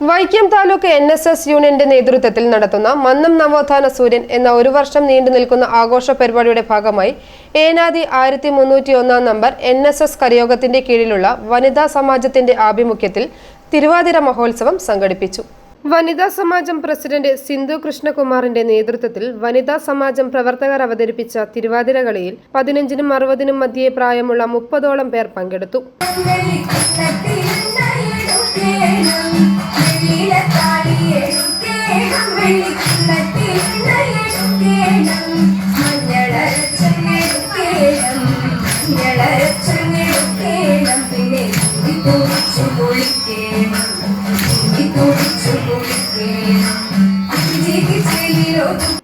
Vaikom taluk N S S യൂണിയന്റെ നേതൃത്വത്തിൽ നടത്തുന്ന മന്നം നവോത്ഥാന സൂര്യൻ എന്ന ഒരു വർഷം നീണ്ടു നിൽക്കുന്ന ആഘോഷ പരിപാടിയുടെ ഭാഗമായി ഏനാദി ആയിരത്തി മുന്നൂറ്റി ഒന്നാം നമ്പർ എൻ എസ് എസ് കരയോഗത്തിന്റെ കീഴിലുള്ള വനിതാ സമാജത്തിന്റെ ആഭിമുഖ്യത്തിൽ തിരുവാതിര മഹോത്സവം സംഘടിപ്പിച്ചു. വനിതാ സമാജം പ്രസിഡന്റ് സിന്ധു കൃഷ്ണകുമാറിന്റെ നേതൃത്വത്തിൽ വനിതാ സമാജം പ്രവർത്തകർ അവതരിപ്പിച്ച തിരുവാതിര കളിയിൽ പതിനഞ്ചിനും അറുപതിനും മധ്യേ പ്രായമുള്ള മുപ്പതോളം പേർ പങ്കെടുത്തു.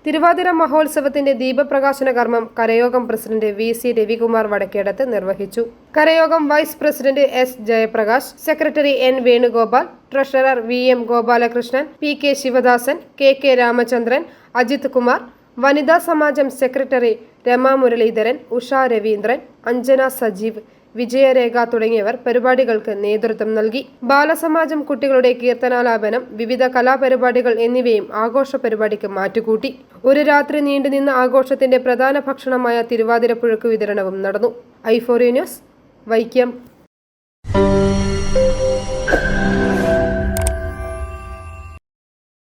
തിരുവാതിര മഹോത്സവത്തിന്റെ ദീപപ്രകാശന കർമ്മം കരയോഗം president V C Ravikumar Vadakkedath നിർവഹിച്ചു. കരയോഗം vice president S Jayaprakash secretary N Venugopal treasurer V M Gopalakrishnan P K Sivadasan K K Ramachandran Ajith Kumar വനിതാ സമാജം സെക്രട്ടറി രമാ മുരളീധരൻ ഉഷ രവീന്ദ്രൻ അഞ്ജന സജീവ് വിജയരേഖ തുടങ്ങിയവർ പരിപാടികൾക്ക് നേതൃത്വം നൽകി. ബാലസമാജം കുട്ടികളുടെ കീർത്തനാലാപനം വിവിധ കലാപരിപാടികൾ എന്നിവയും ആഘോഷ പരിപാടിക്ക് മാറ്റുകൂട്ടി. ഒരു രാത്രി നീണ്ടുനിന്ന ആഘോഷത്തിന്റെ പ്രധാന ഭക്ഷണമായ തിരുവാതിരപ്പുഴക്ക് വിതരണവും നടന്നു. ഐഫോറിയ ന്യൂസ് വൈക്കം.